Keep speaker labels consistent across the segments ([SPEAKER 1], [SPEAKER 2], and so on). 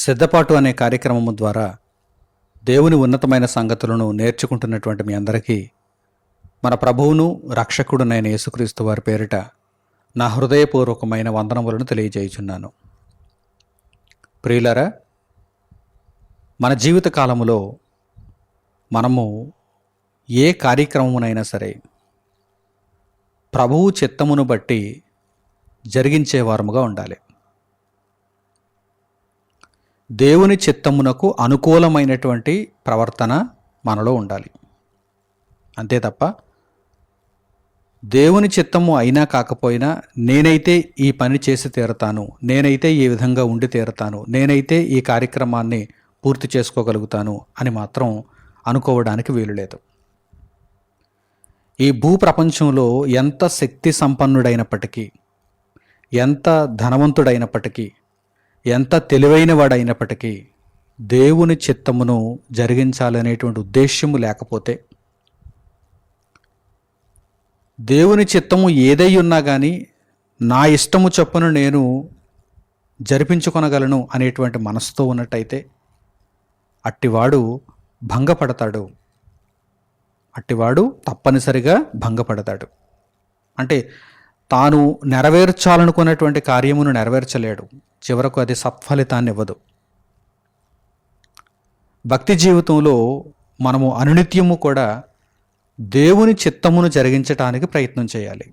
[SPEAKER 1] సిద్ధపాటు అనే కార్యక్రమము ద్వారా దేవుని ఉన్నతమైన సంగతులను నేర్చుకుంటున్నటువంటి మీ అందరికీ మన ప్రభువును రక్షకుడునైన యేసుక్రీస్తు వారి పేరిట నా హృదయపూర్వకమైన వందనములను తెలియజేయుచున్నాను. ప్రియులరా మన జీవిత కాలములో మనము ఏ కార్యక్రమమునైనా సరే ప్రభువు చిత్తమును బట్టి జరిగించేవారముగా ఉండాలి. దేవుని చిత్తమునకు అనుకూలమైనటువంటి ప్రవర్తన మనలో ఉండాలి. అంతే తప్ప దేవుని చిత్తము అయినా కాకపోయినా నేనైతే ఈ పని చేసి తీరతాను నేనైతే ఈ విధంగా ఉండి తీరతాను నేనైతే ఈ కార్యక్రమాన్ని పూర్తి చేసుకోగలుగుతాను అని మాత్రం అనుకోవడానికి వీలు లేదు. ఈ భూ ప్రపంచంలో ఎంత శక్తి సంపన్నుడైనప్పటికీ ఎంత ధనవంతుడైనప్పటికీ ఎంత తెలివైన వాడైనప్పటికీ దేవుని చిత్తమును జరిగించాలనేటువంటి ఉద్దేశ్యము లేకపోతే దేవుని చిత్తము ఏదై ఉన్నా కానీ నా ఇష్టము చొప్పున నేను జరిపించుకొనగలను అనేటువంటి మనసుతో ఉన్నట్టయితే అట్టివాడు భంగపడతాడు. అట్టివాడు తప్పనిసరిగా భంగపడతాడు. అంటే తాను నెరవేర్చాలనుకున్నటువంటి కార్యమును నెరవేర్చలేడు. చివరకు అది సత్ఫలితాన్ని ఇవ్వదు భక్తి జీవితంలో మనము అనునిత్యము కూడా దేవుని చిత్తమును జరిగించటానికి ప్రయత్నం చేయాలి.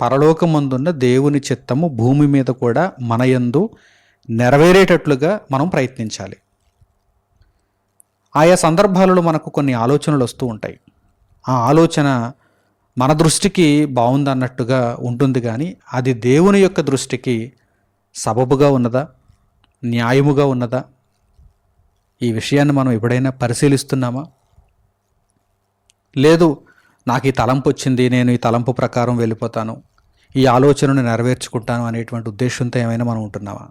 [SPEAKER 1] పరలోకమందున్న దేవుని చిత్తము భూమి మీద కూడా మనయందు నెరవేరేటట్లుగా మనం ప్రయత్నించాలి. ఆయా సందర్భాలలో మనకు కొన్ని ఆలోచనలు వస్తూ ఉంటాయి. ఆ ఆలోచన మన దృష్టికి బాగుందన్నట్టుగా ఉంటుంది కానీ అది దేవుని యొక్క దృష్టికి సబబుగా ఉన్నదా? న్యాయముగా ఉన్నదా? ఈ విషయాన్ని మనం ఎప్పుడైనా పరిశీలిస్తున్నామా? లేదు నాకు ఈ తలంపు వచ్చింది నేను ఈ తలంపు ప్రకారం వెళ్ళిపోతాను ఈ ఆలోచనను నెరవేర్చుకుంటాను అనేటువంటి ఉద్దేశంతో ఏమైనా మనం ఉంటున్నామా?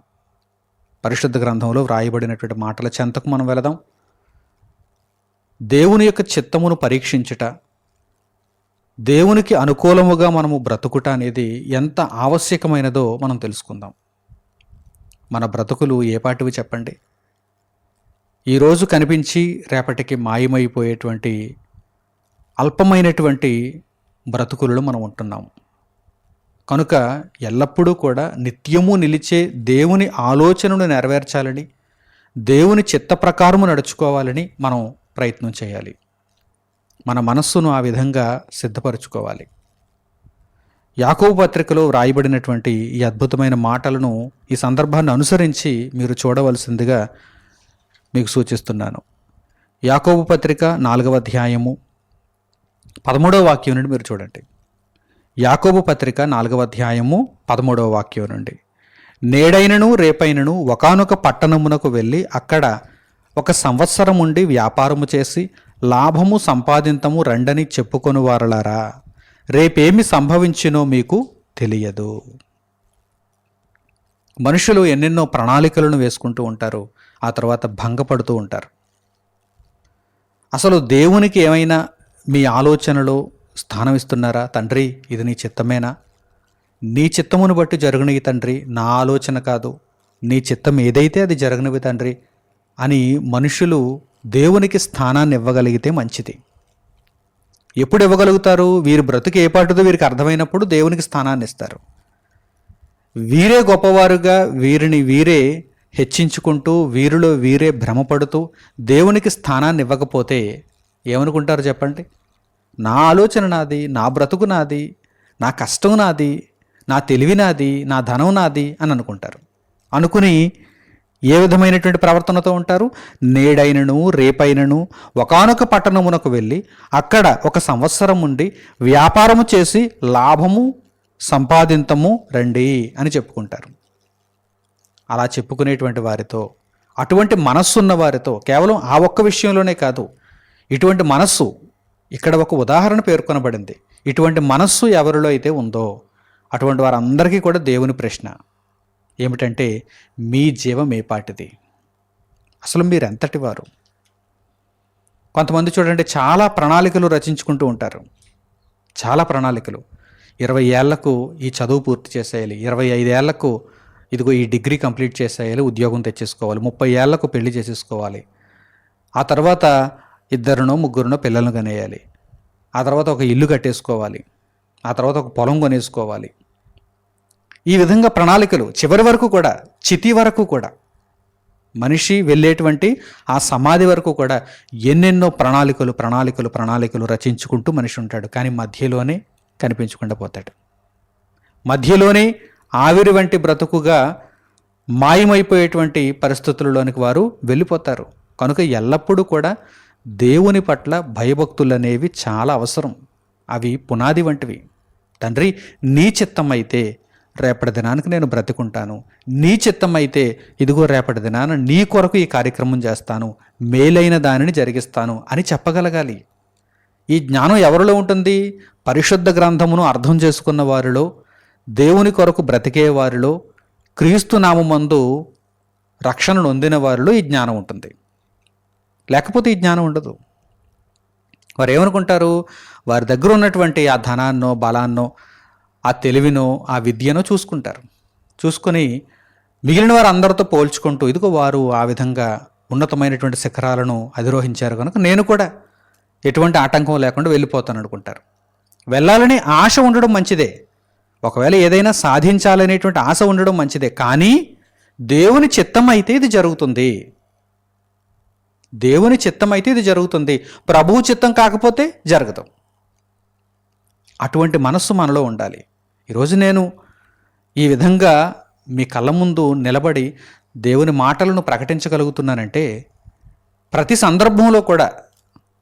[SPEAKER 1] పరిశుద్ధ గ్రంథంలో వ్రాయబడినటువంటి మాటల చెంతకు మనం వెళదాం. దేవుని యొక్క చిత్తమును పరీక్షించుట దేవునికి అనుకూలముగా మనము బ్రతుకుట అనేది ఎంత ఆవశ్యకమైనదో మనం తెలుసుకుందాం. మన బ్రతుకులు ఏపాటివి చెప్పండి? ఈరోజు కనిపించి రేపటికి మాయమైపోయేటువంటి అల్పమైనటువంటి బ్రతుకులలో మనం ఉంటున్నాం. కనుక ఎల్లప్పుడూ కూడా నిత్యము నిలిచే దేవుని ఆలోచనను నెరవేర్చాలని దేవుని చిత్త ప్రకారము నడుచుకోవాలని మనం ప్రయత్నం చేయాలి. మన మనస్సును ఆ విధంగా సిద్ధపరచుకోవాలి. యాకోబు పత్రికలో వ్రాయబడినటువంటి ఈ అద్భుతమైన మాటలను ఈ సందర్భాన్ని అనుసరించి మీరు చూడవలసిందిగా మీకు సూచిస్తున్నాను. యాకోబు పత్రిక నాలుగవ అధ్యాయము పదమూడవ వాక్యం నుండి మీరు చూడండి. యాకోబు పత్రిక నాలుగవ అధ్యాయము పదమూడవ వాక్యం నుండి. నేడైనను రేపైనను ఒకానొక పట్టణమునకు వెళ్ళి అక్కడ ఒక సంవత్సరం ఉండి వ్యాపారము చేసి లాభము సంపాదింతము రండని చెప్పుకొని వారలారా రేపేమి సంభవించినో మీకు తెలియదు. మనుషులు ఎన్నెన్నో ప్రణాళికలను వేసుకుంటూ ఉంటారు ఆ తర్వాత భంగపడుతూ ఉంటారు. అసలు దేవునికి ఏమైనా మీ ఆలోచనలో స్థానం ఇస్తున్నారా? తండ్రి ఇది నీ చిత్తమేనా? నీ చిత్తమును బట్టి జరగనివి తండ్రి నా ఆలోచన కాదు. నీ చిత్తం ఏదైతే అది జరగనివి తండ్రి అని మనుషులు దేవునికి స్థానాన్ని ఇవ్వగలిగితే మంచిది. ఎప్పుడు ఇవ్వగలుగుతారు? వీరి బ్రతుకు ఏ పాటుదో వీరికి అర్థమైనప్పుడు దేవునికి స్థానాన్ని ఇస్తారు. వీరే గొప్పవారుగా వీరిని వీరే హెచ్చించుకుంటూ వీరిలో వీరే భ్రమపడుతూ దేవునికి స్థానాన్ని ఇవ్వకపోతే ఏమనుకుంటారు చెప్పండి? నా ఆలోచన నాది నా బ్రతుకు నాది నా కష్టం నాది నా తెలివి నాది నా ధనం నాది అని అనుకుంటారు. అనుకుని ఏ విధమైనటువంటి ప్రవర్తనతో ఉంటారు? నేడైనను రేపైనను ఒకానొక పట్టణమునకు వెళ్ళి అక్కడ ఒక సంవత్సరం ఉండి వ్యాపారము చేసి లాభము సంపాదింతము రండి అని చెప్పుకుంటారు. అలా చెప్పుకునేటువంటి వారితో అటువంటి మనస్సు ఉన్న వారితో కేవలం ఆ ఒక్క విషయంలోనే కాదు ఇటువంటి మనస్సు ఇక్కడ ఒక ఉదాహరణ పేర్కొనబడింది. ఇటువంటి మనస్సు ఎవరిలో అయితే ఉందో అటువంటి వారందరికీ కూడా దేవుని ప్రశ్న. ఏమిటంటే మీ జీవం ఏ పాటిది? అసలు మీరు ఎంతటి వారు? కొంతమంది చూడండి చాలా ప్రణాళికలు రచించుకుంటూ ఉంటారు. చాలా ప్రణాళికలు. ఇరవై ఏళ్ళకు ఈ చదువు పూర్తి చేసేయాలి ఇరవై ఐదేళ్ళకు ఇదిగో ఈ డిగ్రీ కంప్లీట్ చేసేయాలి ఉద్యోగం తెచ్చేసుకోవాలి ముప్పై ఏళ్ళకు పెళ్ళి చేసేసుకోవాలి. ఆ తర్వాత ఇద్దరునో ముగ్గురునో పిల్లలను కనేయాలి. ఆ తర్వాత ఒక ఇల్లు కట్టేసుకోవాలి. ఆ తర్వాత ఒక పొలం కొనేసుకోవాలి. ఈ విధంగా ప్రణాళికలు చివరి వరకు కూడా చితి వరకు కూడా మనిషి వెళ్ళేటువంటి ఆ సమాధి వరకు కూడా ఎన్నెన్నో ప్రణాళికలు ప్రణాళికలు ప్రణాళికలు రచించుకుంటూ మనిషి ఉంటాడు. కానీ మధ్యలోనే కనిపించకుండా పోతాడు. మధ్యలోనే ఆవిరి వంటి బ్రతుకుగా మాయమైపోయేటువంటి పరిస్థితులలోనికి వారు వెళ్ళిపోతారు. కనుక ఎల్లప్పుడూ కూడా దేవుని పట్ల భయభక్తులు అనేవి చాలా అవసరం. అవి పునాది వంటివి. తండ్రి నీ చిత్తం అయితే రేపటి దినానికి నేను బ్రతికుంటాను. నీ చిత్తం అయితే ఇదిగో రేపటి దినాన నీ కొరకు ఈ కార్యక్రమం చేస్తాను. మేలైన దానిని జరిగిస్తాను అని చెప్పగలగాలి. ఈ జ్ఞానం ఎవరిలో ఉంటుంది? పరిశుద్ధ గ్రంథమును అర్థం చేసుకున్న వారిలో దేవుని కొరకు బ్రతికే వారిలో క్రీస్తు నామందు రక్షణ నొందిన వారిలో ఈ జ్ఞానం ఉంటుంది. లేకపోతే ఈ జ్ఞానం ఉండదు. వారు ఏమనుకుంటారు వారి దగ్గర ఉన్నటువంటి ఆ ధనాన్నో బలాన్నో ఆ తెలివినో ఆ విద్యనో చూసుకుంటారు. చూసుకొని మిగిలిన వారు అందరితో పోల్చుకుంటూ ఇదిగో వారు ఆ విధంగా ఉన్నతమైనటువంటి శిఖరాలను అధిరోహించారు కనుక నేను కూడా ఎటువంటి ఆటంకం లేకుండా వెళ్ళిపోతాను అనుకుంటారు. వెళ్ళాలని ఆశ ఉండడం మంచిదే. ఒకవేళ ఏదైనా సాధించాలనేటువంటి ఆశ ఉండడం మంచిదే. కానీ దేవుని చిత్తం అయితే ఇది జరుగుతుంది. దేవుని చిత్తం అయితే ఇది జరుగుతుంది. ప్రభువు చిత్తం కాకపోతే జరగదు. అటువంటి మనస్సు మనలో ఉండాలి. ఈరోజు నేను ఈ విధంగా మీ కళ్ళ ముందు నిలబడి దేవుని మాటలను ప్రకటించగలుగుతున్నానంటే ప్రతి సందర్భంలో కూడా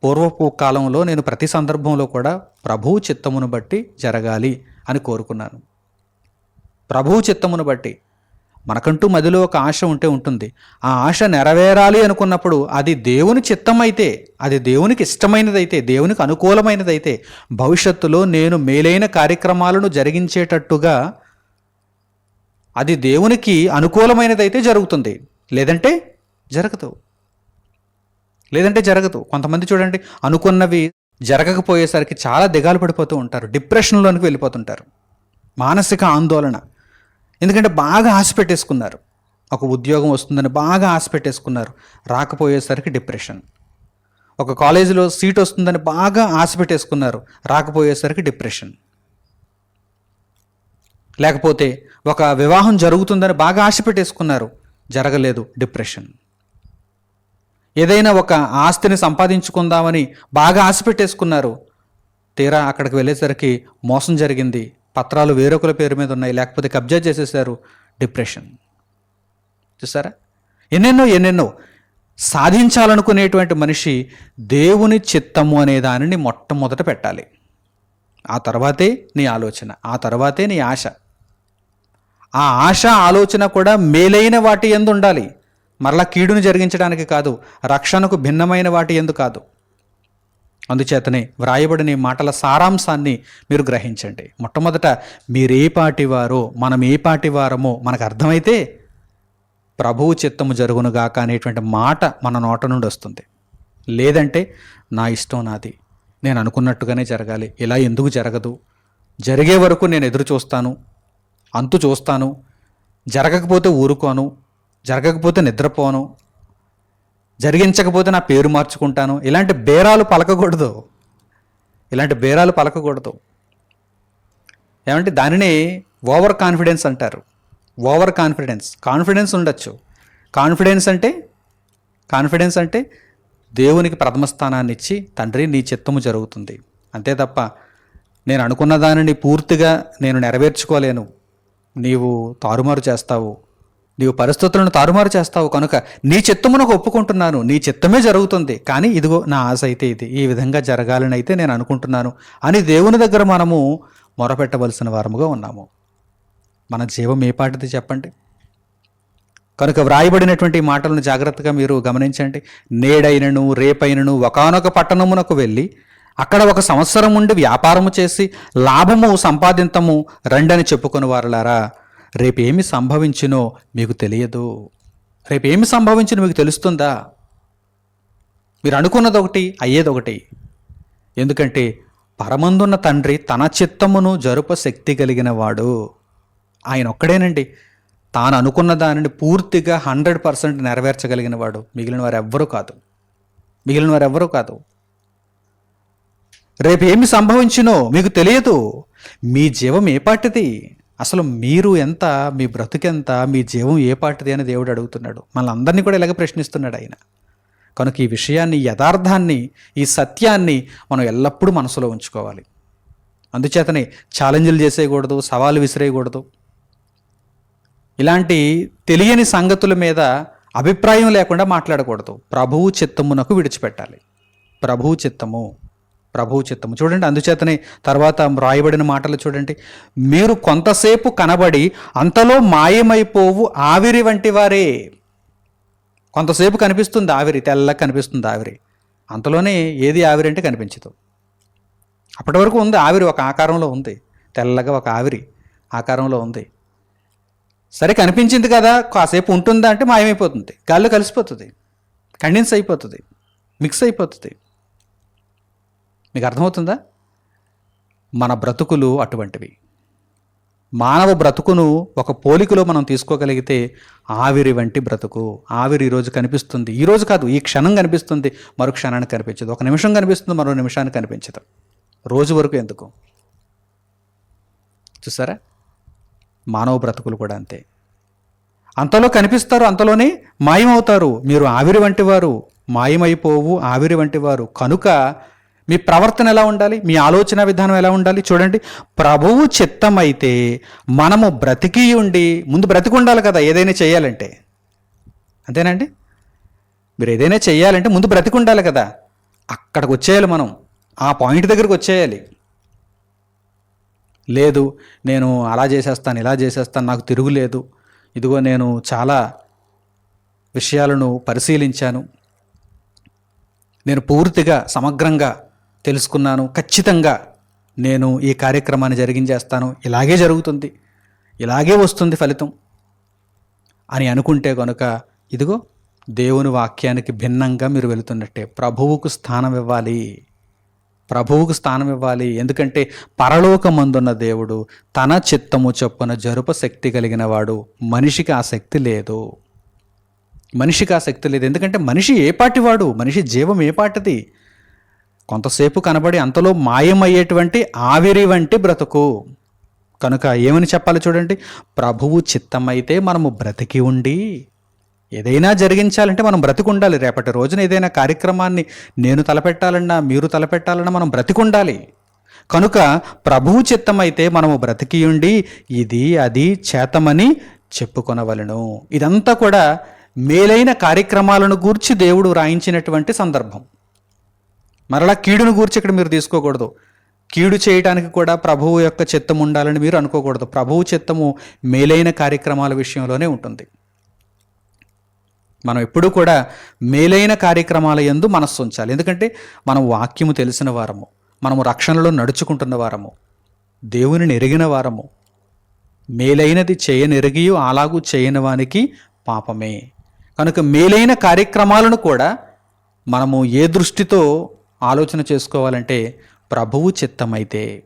[SPEAKER 1] పూర్వపు కాలంలో నేను ప్రతి సందర్భంలో కూడా ప్రభువు చిత్తమును బట్టి జరగాలి అని కోరుకున్నాను. ప్రభువు చిత్తమును బట్టి మనకంటూ మదిలో ఒక ఆశ ఉంటే ఉంటుంది. ఆ ఆశ నెరవేరాలి అనుకున్నప్పుడు అది దేవుని చిత్తం అయితే అది దేవునికి ఇష్టమైనదైతే దేవునికి అనుకూలమైనదైతే భవిష్యత్తులో నేను మేలైన కార్యక్రమాలను జరిగించేటట్టుగా అది దేవునికి అనుకూలమైనదైతే జరుగుతుంది. లేదంటే జరగదు. లేదంటే జరగదు. కొంతమంది చూడండి అనుకున్నవి జరగకపోయేసరికి చాలా దిగాలు పడిపోతూ ఉంటారు. డిప్రెషన్లోనికి వెళ్ళిపోతుంటారు. మానసిక ఆందోళన. ఎందుకంటే బాగా ఆశ పెట్టేసుకున్నారు. ఒక ఉద్యోగం వస్తుందని బాగా ఆశ పెట్టేసుకున్నారు. రాకపోయేసరికి డిప్రెషన్. ఒక కాలేజీలో సీట్ వస్తుందని బాగా ఆశ పెట్టేసుకున్నారు. రాకపోయేసరికి డిప్రెషన్. లేకపోతే ఒక వివాహం జరుగుతుందని బాగా ఆశ పెట్టేసుకున్నారు. జరగలేదు డిప్రెషన్. ఏదైనా ఒక ఆస్తిని సంపాదించుకుందామని బాగా ఆశ పెట్టేసుకున్నారు. తీరా అక్కడికి వెళ్ళేసరికి మోసం జరిగింది. పత్రాలు వేరొకరి పేరు మీద ఉన్నాయి లేకపోతే కబ్జా చేసేసారు డిప్రెషన్. చూసారా? ఎన్నెన్నో ఎన్నెన్నో సాధించాలనుకునేటువంటి మనిషి దేవుని చిత్తము అనే దానిని మొట్టమొదట పెట్టాలి. ఆ తర్వాతే నీ ఆలోచన ఆ తర్వాతే నీ ఆశ. ఆ ఆశ ఆలోచన కూడా మేలైన వాటి ఎందు ఉండాలి. మరలా కీడును జరిగించడానికి కాదు రక్షణకు భిన్నమైన వాటి ఎందు కాదు. అందుచేతనే వ్రాయబడిన మాటల సారాంశాన్ని మీరు గ్రహించండి. మొట్టమొదట మీరే పాటి వారో మనం ఏ పాటి వారమో మనకు అర్థమైతే ప్రభువు చిత్తము జరుగునుగాక అనేటువంటి మాట మన నోట నుండి వస్తుంది. లేదంటే నా ఇష్టం నాది నేను అనుకున్నట్టుగానే జరగాలి ఇలా ఎందుకు జరగదు? జరిగే వరకు నేను ఎదురు చూస్తాను అంతు చూస్తాను జరగకపోతే ఊరుకోను జరగకపోతే నిద్రపోను జరిగించకపోతే నా పేరు మార్చుకుంటాను. ఇలాంటి బేరాలు పలకకూడదు. ఇలాంటి బేరాలు పలకకూడదు. ఏమంటే దానిని ఓవర్ కాన్ఫిడెన్స్ అంటారు. Over confidence. కాన్ఫిడెన్స్ ఉండొచ్చు. కాన్ఫిడెన్స్ అంటే కాన్ఫిడెన్స్ అంటే దేవునికి ప్రథమ స్థానాన్ని ఇచ్చి తండ్రి నీ చిత్తము జరుగుతుంది. అంతే తప్ప నేను అనుకున్న దానిని పూర్తిగా నేను నెరవేర్చుకోలేను. నీవు తారుమారు చేస్తావు. నీవు పరిస్థితులను తారుమారు చేస్తావు కనుక నీ చిత్తమునకు ఒప్పుకుంటున్నాను. నీ చిత్తమే జరుగుతుంది. కానీ ఇదిగో నా ఆశ అయితే ఇది. ఈ విధంగా జరగాలని అయితే నేను అనుకుంటున్నాను. అని దేవుని దగ్గర మనము మొరపెట్టవలసిన వారముగా ఉన్నాము. మన జీవం ఏ పాటిది చెప్పండి? కనుక వ్రాయబడినటువంటి మాటలను జాగ్రత్తగా మీరు గమనించండి. నేడైనను రేపైనను ఒకనొక పట్టణమునకు వెళ్ళి అక్కడ ఒక సంవత్సరం ఉండి వ్యాపారము చేసి లాభము సంపాదింతము రెండని చెప్పుకుని వారులారా రేపేమి సంభవించినో మీకు తెలియదు. రేపేమి సంభవించినో మీకు తెలుస్తుందా? మీరు అనుకున్నది ఒకటి అయ్యేది ఒకటి ఎందుకంటే పరమందున్న తండ్రి తన చిత్తమును జరుప శక్తి కలిగిన వాడు. ఆయన ఒక్కడేనండి తాను అనుకున్న దానిని పూర్తిగా హండ్రెడ్ పర్సెంట్ నెరవేర్చగలిగిన వాడు. మిగిలిన వారు ఎవ్వరూ కాదు. మిగిలిన వారు ఎవ్వరూ కాదు. రేపు ఏమి సంభవించినో మీకు తెలియదు. మీ జీవం ఏ పాటిది? అసలు మీరు ఎంత మీ బ్రతుకెంత మీ జీవం ఏ పాటిది అని దేవుడు అడుగుతున్నాడు. మనల్ని అందరినీ కూడా ఇలాగ ప్రశ్నిస్తున్నాడు ఆయన. కనుక ఈ విషయాన్ని యథార్థాన్ని ఈ సత్యాన్ని మనం ఎల్లప్పుడూ మనసులో ఉంచుకోవాలి. అందుచేతనే ఛాలెంజ్లు చేసేయకూడదు సవాలు విసిరేయకూడదు. ఇలాంటి తెలియని సంగతుల మీద అభిప్రాయం లేకుండా మాట్లాడకూడదు. ప్రభువు చిత్తమునకు విడిచిపెట్టాలి. ప్రభువు చిత్తము. ప్రభువు చిత్తము. చూడండి అందుచేతనే తర్వాత రాయబడిన మాటలు చూడండి. మీరు కొంతసేపు కనబడి అంతలో మాయమైపోవు ఆవిరి వంటి వారే. కొంతసేపు కనిపిస్తుంది ఆవిరి తెల్లగా కనిపిస్తుంది ఆవిరి. అంతలోనే ఏది ఆవిరి అంటే కనిపించదు. అప్పటి వరకు ఉంది ఆవిరి ఒక ఆకారంలో ఉంది. తెల్లగా ఒక ఆవిరి ఆకారంలో ఉంది. సరే కనిపించింది కదా కాసేపు ఉంటుందా అంటే మాయమైపోతుంది. గాల్లో కలిసిపోతుంది. కండెన్స్ అయిపోతుంది. మిక్స్ అయిపోతుంది. మీకు అర్థమవుతుందా? మన బ్రతుకులు అటువంటివి. మానవ బ్రతుకును ఒక పోలికలో మనం తీసుకోగలిగితే ఆవిరి వంటి బ్రతుకు. ఆవిరి ఈరోజు కనిపిస్తుంది. ఈరోజు కాదు ఈ క్షణం కనిపిస్తుంది మరో క్షణానికి కనిపించదు. ఒక నిమిషం కనిపిస్తుంది మరో నిమిషానికి కనిపించదు. రోజు వరకు ఎందుకు? చూసారా? మానవ బ్రతుకులు కూడా అంతే. అంతలో కనిపిస్తారు అంతలోనే మాయమవుతారు. మీరు ఆవిరి వంటి వారు మాయమైపోవు ఆవిరి వంటి వారు కనుక మీ ప్రవర్తన ఎలా ఉండాలి? మీ ఆలోచన విధానం ఎలా ఉండాలి? చూడండి. ప్రభువు చిత్తమైతే మనము బ్రతికి ఉండి ముందు బ్రతికి ఉండాలి కదా ఏదైనా చేయాలంటే. అంతేనండి? మీరు ఏదైనా చేయాలంటే ముందు బ్రతికి ఉండాలి కదా. అక్కడికి వచ్చేయాలి మనం. ఆ పాయింట్ దగ్గరికి వచ్చేయాలి. లేదు నేను అలా చేసేస్తాను ఇలా చేసేస్తాను నాకు తిరుగులేదు ఇదిగో నేను చాలా విషయాలను పరిశీలించాను. నేను పూర్తిగా సమగ్రంగా తెలుసుకున్నాను. ఖచ్చితంగా నేను ఈ కార్యక్రమాన్ని జరిగించేస్తాను. ఇలాగే జరుగుతుంది. ఇలాగే వస్తుంది ఫలితం అని అనుకుంటే కనుక ఇదిగో దేవుని వాక్యానికి భిన్నంగా మీరు వెళుతున్నట్టే. ప్రభువుకు స్థానం ఇవ్వాలి. ప్రభువుకు స్థానం ఇవ్వాలి. ఎందుకంటే పరలోకమందున్న దేవుడు తన చిత్తము చొప్పున జరుప శక్తి కలిగిన వాడు మనిషికి ఆ శక్తి లేదు. మనిషికి ఆ శక్తి లేదు. ఎందుకంటే మనిషి ఏ పాటివాడు? మనిషి జీవం ఏ పాటిది? కొంతసేపు కనబడి అంతలో మాయమయ్యేటువంటి ఆవిరి వంటి బ్రతుకు. కనుక ఏమని చెప్పాలి చూడండి? ప్రభువు చిత్తమైతే మనము బ్రతికి ఉండి ఏదైనా జరిగించాలంటే మనం బ్రతికి ఉండాలి రేపటి రోజున ఏదైనా కార్యక్రమాన్ని నేను తలపెట్టాలన్నా మీరు తలపెట్టాలన్నా మనం బ్రతికి ఉండాలి కనుక ప్రభువు చిత్తమైతే మనము బ్రతికి ఉండి ఇది అది చేతమని చెప్పుకొనవలను. ఇదంతా కూడా మేలైన కార్యక్రమాలను గూర్చి దేవుడు రాయించినటువంటి సందర్భం. మరలా కీడును గూర్చి ఇక్కడ మీరు తీసుకోకూడదు. కీడు చేయడానికి కూడా ప్రభువు యొక్క చిత్తం ఉండాలని మీరు అనుకోకూడదు. ప్రభువు చిత్తము మేలైన కార్యక్రమాల విషయంలోనే ఉంటుంది. మనం ఎప్పుడూ కూడా మేలైన కార్యక్రమాల యందు మనస్సు ఉంచాలి. ఎందుకంటే మనం వాక్యము తెలిసిన వారము మనము రక్షణలో నడుచుకుంటున్న వారము దేవునిని ఎరిగిన వారము మేలైనది చేయనెరిగి అలాగూ చేయని వానికి పాపమే. కనుక మేలైన కార్యక్రమాలను కూడా మనము ఏ దృష్టితో ఆలోచన చేసుకోవాలంటే ప్రభువు చిత్తమైతే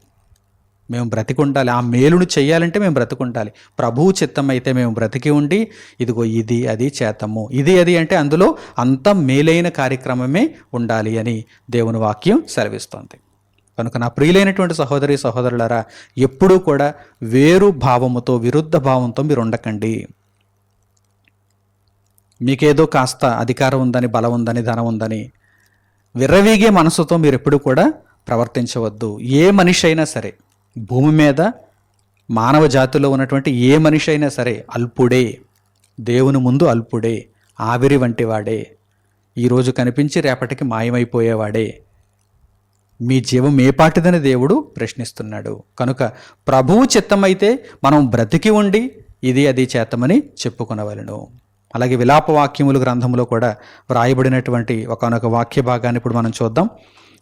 [SPEAKER 1] మేము బ్రతికుండాలి. ఆ మేలును చేయాలంటే మేము బ్రతికుండాలి. ప్రభువు చిత్తమైతే మేము బ్రతికి ఉండి ఇదిగో ఇది అది చేతము. ఇది అది అంటే అందులో అంత మేలైన కార్యక్రమమే ఉండాలి అని దేవుని వాక్యం సెలవిస్తోంది. కనుక నా ప్రియులైనటువంటి సహోదరి సహోదరులరా ఎప్పుడూ కూడా వేరు భావముతో విరుద్ధ భావంతో మీరు ఉండకండి. మీకేదో కాస్త అధికారం ఉందని బలం ఉందని ధనం ఉందని విర్రవీగే మనసుతో మీరు ఎప్పుడు కూడా ప్రవర్తించవద్దు. ఏ మనిషి అయినా సరే భూమి మీద మానవ జాతిలో ఉన్నటువంటి ఏ మనిషి అయినా సరే అల్పుడే. దేవుని ముందు అల్పుడే. ఆవిరి వంటి వాడే. ఈరోజు కనిపించి రేపటికి మాయమైపోయేవాడే. మీ జీవం ఏ పాటిదని దేవుడు ప్రశ్నిస్తున్నాడు. కనుక ప్రభువు చిత్తమైతే మనం బ్రతికి ఉండి ఇది అది చేతమని చెప్పుకునవలను. అలాగే విలాప వాక్యములు గ్రంథంలో కూడా వ్రాయబడినటువంటి ఒకనొక వాక్య భాగాన్ని ఇప్పుడు మనం చూద్దాం.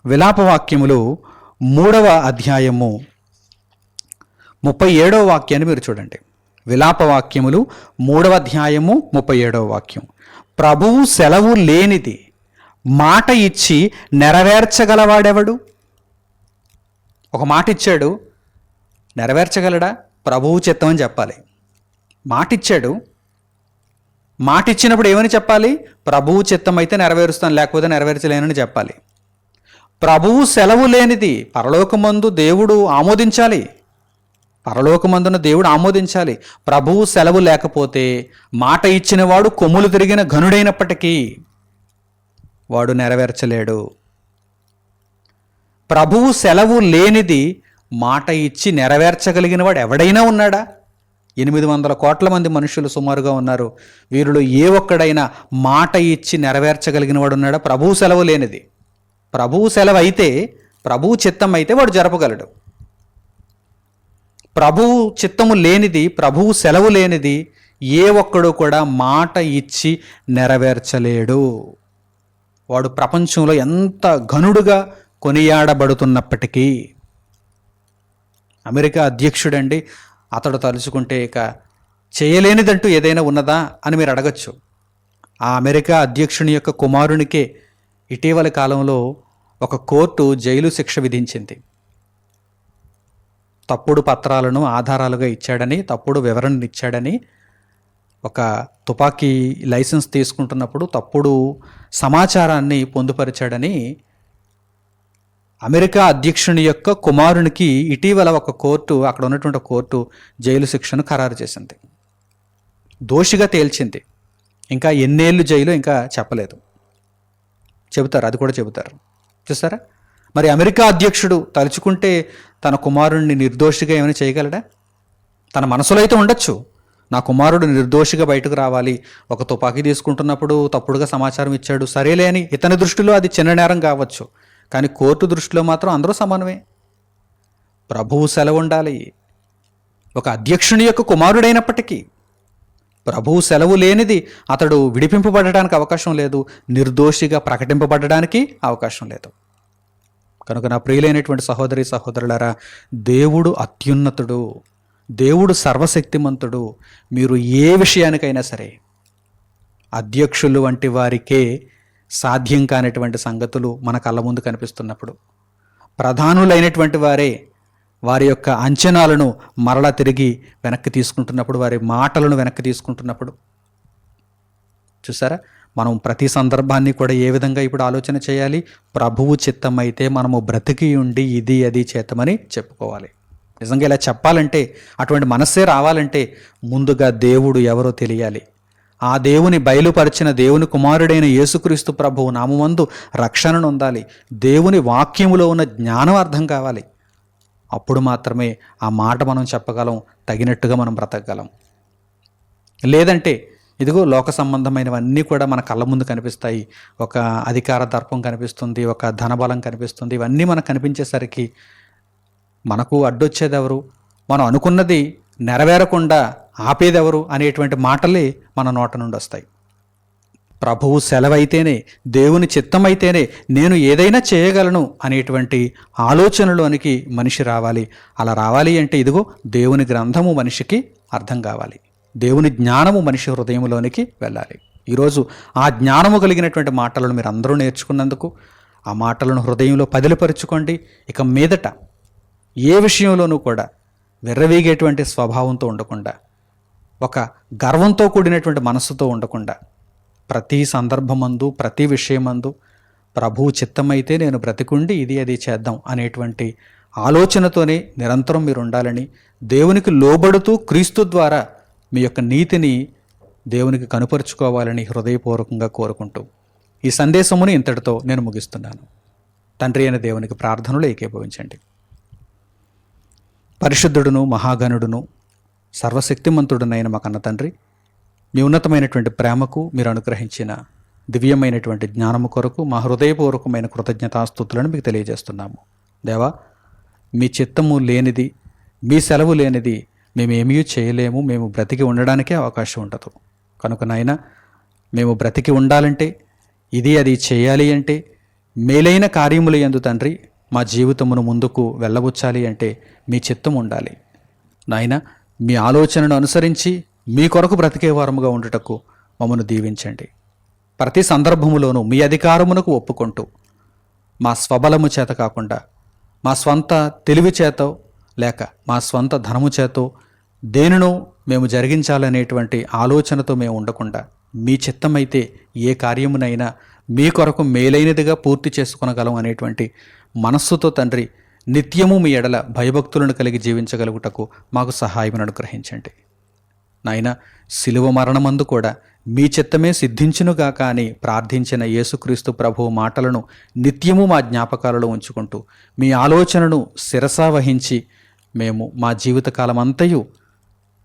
[SPEAKER 1] విలాప వాక్యములు మూడవ అధ్యాయము ముప్పై ఏడవ వాక్యాన్ని మీరు చూడండి. విలాప వాక్యములు మూడవ అధ్యాయము ముప్పై ఏడవ వాక్యం. ప్రభువు సెలవు లేనిది మాట ఇచ్చి నెరవేర్చగలవాడెవడు? ఒక మాట ఇచ్చాడు నెరవేర్చగలడా? ప్రభువు చిత్తం అని చెప్పాలి. మాట ఇచ్చాడు మాట ఇచ్చినప్పుడు ఏమని చెప్పాలి? ప్రభువు చిత్తం అయితే నెరవేరుస్తాను లేకపోతే నెరవేర్చలేనని చెప్పాలి. ప్రభువు సెలవు లేనిది పరలోకమందు దేవుడు ఆమోదించాలి. పరలోకమందున దేవుడు ఆమోదించాలి. ప్రభువు సెలవు లేకపోతే మాట ఇచ్చినవాడు కొమ్ములు తిరిగిన ఘనుడైనప్పటికీ వాడు నెరవేర్చలేడు. ప్రభువు సెలవు లేనిది మాట ఇచ్చి నెరవేర్చగలిగిన వాడు ఎవడైనా ఉన్నాడా? ఎనిమిది వందల కోట్ల మంది మనుషులు సుమారుగా ఉన్నారు. వీరిలో ఏ ఒక్కడైనా మాట ఇచ్చి నెరవేర్చగలిగిన వాడు ఉన్నాడా ప్రభువు సెలవు లేనిది. ప్రభువు సెలవు అయితే ప్రభువు చిత్తం అయితే వాడు జరపగలడు. ప్రభువు చిత్తము లేనిది ప్రభువు సెలవు లేనిది ఏ ఒక్కడు కూడా మాట ఇచ్చి నెరవేర్చలేడు. వాడు ప్రపంచంలో ఎంత ఘనుడుగా కొనియాడబడుతున్నప్పటికీ అమెరికా అధ్యక్షుడండి అతడు తలుచుకుంటే ఇక చేయలేనిదంటూ ఏదైనా ఉన్నదా అని మీరు అడగచ్చు. ఆ అమెరికా అధ్యక్షుని యొక్క కుమారునికే ఇటీవల కాలంలో ఒక కోర్టు జైలు శిక్ష విధించింది. తప్పుడు పత్రాలను ఆధారాలుగా ఇచ్చాడని తప్పుడు వివరణను ఇచ్చాడని ఒక తుపాకీ లైసెన్స్ తీసుకుంటున్నప్పుడు తప్పుడు సమాచారాన్ని పొందుపరిచాడని అమెరికా అధ్యక్షుని యొక్క కుమారునికి ఇటీవల ఒక కోర్టు అక్కడ ఉన్నటువంటి కోర్టు జైలు శిక్షను ఖరారు చేసింది. దోషిగా తేల్చింది. ఇంకా ఎన్నేళ్ళు జైలు ఇంకా చెప్పలేదు. చెబుతారు అది కూడా చెబుతారు. చూస్తారా? మరి అమెరికా అధ్యక్షుడు తలుచుకుంటే తన కుమారుడిని నిర్దోషిగా ఏమైనా చేయగలడా? తన మనసులో అయితే ఉండొచ్చు. నా కుమారుడు నిర్దోషిగా బయటకు రావాలి. ఒక తుపాకీ తీసుకుంటున్నప్పుడు తప్పుడుగా సమాచారం ఇచ్చాడు. సరేలే అని ఇతని దృష్టిలో అది చిన్న నేరం కావచ్చు. కానీ కోర్టు దృష్టిలో మాత్రం అందరూ సమానమే. ప్రభువు సెలవు ఉండాలి ఒక అధ్యక్షుని యొక్క కుమారుడైనప్పటికీ ప్రభువు సెలవు లేనిది అతడు విడిపింపబడడానికి అవకాశం లేదు. నిర్దోషిగా ప్రకటింపబడడానికి అవకాశం లేదు. కనుక నా ప్రియులైనటువంటి సహోదరి సహోదరులారా దేవుడు అత్యున్నతుడు. దేవుడు సర్వశక్తిమంతుడు. మీరు ఏ విషయానికైనా సరే అధ్యక్షులు వంటి వారికే సాధ్యం కానటువంటి సంగతులు మన కళ్ళ ముందు కనిపిస్తున్నప్పుడు. ప్రధానులైనటువంటి వారే వారి యొక్క అంచనాలను మరలా తిరిగి వెనక్కి తీసుకుంటున్నప్పుడు వారి మాటలను వెనక్కి తీసుకుంటున్నప్పుడు. చూసారా? మనం ప్రతి సందర్భాన్ని కూడా ఏ విధంగా ఇప్పుడు ఆలోచన చేయాలి? ప్రభువు చిత్తం అయితే మనము బ్రతికి ఉండి ఇది అది చేతమని చెప్పుకోవాలి. నిజంగా ఇలా చెప్పాలంటే అటువంటి మనస్సే రావాలంటే ముందుగా దేవుడు ఎవరో తెలియాలి. ఆ దేవుని బయలుపరిచిన దేవుని కుమారుడైన యేసుక్రీస్తు ప్రభువు నామందు రక్షణను ఉండాలి దేవుని వాక్యములో ఉన్న జ్ఞానం అర్థం కావాలి. అప్పుడు మాత్రమే ఆ మాట మనం చెప్పగలం తగినట్టుగా మనం బ్రతకగలం. లేదంటే ఇదిగో లోక సంబంధమైనవన్నీ కూడా మన కళ్ళ ముందు కనిపిస్తాయి. ఒక అధికార దర్పం కనిపిస్తుంది ఒక ధనబలం కనిపిస్తుంది ఇవన్నీ మనకు కనిపించేసరికి మనకు అడ్డొచ్చేది ఎవరు మనం అనుకున్నది నెరవేరకుండా ఆపేదెవరు అనేటువంటి మాటలే మన నోట నుండి వస్తాయి. ప్రభువు సెలవైతేనే దేవుని చిత్తమైతేనే నేను ఏదైనా చేయగలను అనేటువంటి ఆలోచనలోనికి మనిషి రావాలి. అలా రావాలి అంటే ఇదిగో దేవుని గ్రంథము మనిషికి అర్థం కావాలి. దేవుని జ్ఞానము మనిషి హృదయంలోనికి వెళ్ళాలి. ఈరోజు ఆ జ్ఞానము కలిగినటువంటి మాటలను మీరు అందరూ నేర్చుకున్నందుకు ఆ మాటలను హృదయంలో పదిలిపరుచుకోండి. ఇక మీదట ఏ విషయంలోనూ కూడా విర్రవీగేటువంటి స్వభావంతో ఉండకుండా ఒక గర్వంతో కూడినటువంటి మనస్సుతో ఉండకుండా ప్రతి సందర్భమందు ప్రతి విషయమందు ప్రభువు చిత్తమైతే నేను బ్రతికుండి ఇది అది చేద్దాం అనేటువంటి ఆలోచనతోనే నిరంతరం మీరు ఉండాలని దేవునికి లోబడుతూ క్రీస్తు ద్వారా మీ యొక్క నీతిని దేవునికి కనుపరుచుకోవాలని హృదయపూర్వకంగా కోరుకుంటూ ఈ సందేశముని ఇంతటితో నేను ముగిస్తున్నాను. తండ్రి అయిన దేవునికి ప్రార్థనలు ఏకీభవించండి. పరిశుద్ధుడును మహాగణుడును సర్వశక్తిమంతుడునైన మా కన్న తండ్రి మీ ఉన్నతమైనటువంటి ప్రేమకు మీరు అనుగ్రహించిన దివ్యమైనటువంటి జ్ఞానము కొరకు మా హృదయపూర్వకమైన కృతజ్ఞతాస్థుతులను మీకు తెలియజేస్తున్నాము. దేవా మీ చిత్తము లేనిది మీ సెలవు లేనిది మేము చేయలేము మేము బ్రతికి ఉండడానికే అవకాశం ఉండదు. కనుక నాయన మేము బ్రతికి ఉండాలంటే ఇది అది చేయాలి అంటే మేలైన కార్యములు ఎందు తండ్రి మా జీవితమును ముందుకు వెళ్ళబుచ్చాలి అంటే మీ చిత్తం ఉండాలి. నాయనా మీ ఆలోచనను అనుసరించి మీ కొరకు బ్రతికే వారముగా ఉండుటకు మమ్మను దీవించండి. ప్రతి సందర్భములోనూ మీ అధికారమునకు ఒప్పుకుంటూ మా స్వబలము చేత కాకుండా మా స్వంత తెలివి చేతో లేక మా స్వంత ధనము చేతో దేనినో మేము జరిగించాలనేటువంటి ఆలోచనతో మేము ఉండకుండా మీ చిత్తమైతే ఏ కార్యమునైనా మీ కొరకు మేలైనదిగా పూర్తి చేసుకునగలం అనేటువంటి మనస్సుతో తండ్రి నిత్యము మీ ఎడల భయభక్తులను కలిగి జీవించగలుగుటకు మాకు సహాయమును అనుగ్రహించండి. నాయన శిలువ మరణమందు కూడా మీ చిత్తమే సిద్ధించునుగాక అని ప్రార్థించిన యేసుక్రీస్తు ప్రభువు మాటలను నిత్యము మా జ్ఞాపకాలలో ఉంచుకుంటూ మీ ఆలోచనను శిరసా వహించి మేము మా జీవితకాలమంతయు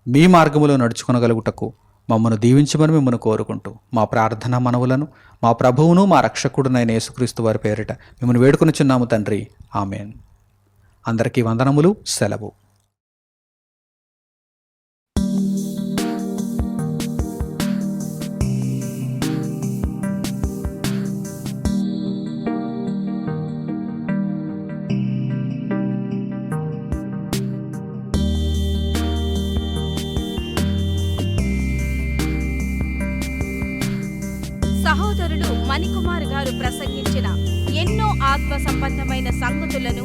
[SPEAKER 1] మీ మార్గములో నడుచుకొనగలుగుటకు మమ్మను దీవించమని మిమ్మల్ని కోరుకుంటూ మా ప్రార్థన మనవులను మా ప్రభువును మా రక్షకుడునైన యేసుక్రీస్తు వారి పేరిట మిమ్మల్ని వేడుకొనిచున్నాము తండ్రి. ఆమెన్. అందరికీ వందనములు సెలవు.
[SPEAKER 2] సహోదరులు మణికుమార్ గారు ప్రసంగించిన ఎన్నో ఆత్మ సంబంధమైన సంగతులను